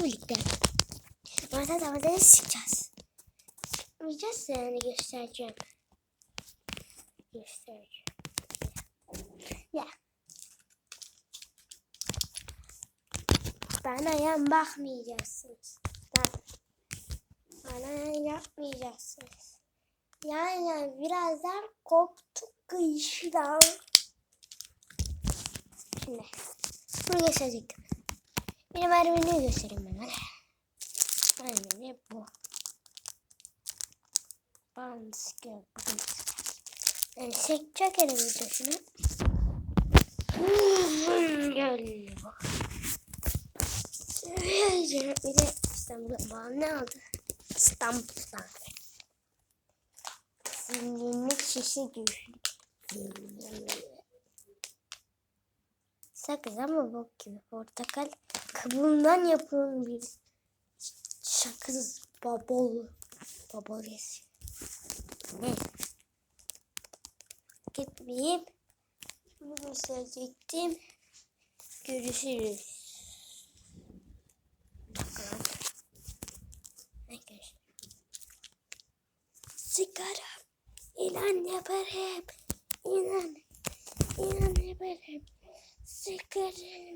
sizlerle birlikte. Orta tabanları sıkacağız. Sıkmayacağız da yani göstereceğim. Göstereceğim. Ya. Bana yan bakmayacaksınız. Bak. Bana yan yapmayacaksınız. Yani birazdan koptuk kıyışıdan. Şimdi bunu gösterecektim. Benim haremini göstereyim ben. Haremini bu. Banske. Yani çekecek elim videosunu. Gel bak. Bir de İstanbul'a bağlı ne aldı? İstanbul'dan. Zenginlik şişe düşün. Sakız ama bok gibi. Portakal kabuğundan yapılan bir sakız babol. Babol yes. Ne? Gitmeyeyim. Bunu gösterecektim. Görüşürüz. Sigara. İnan yaparım. İnan. İnan yaparım. Sigara.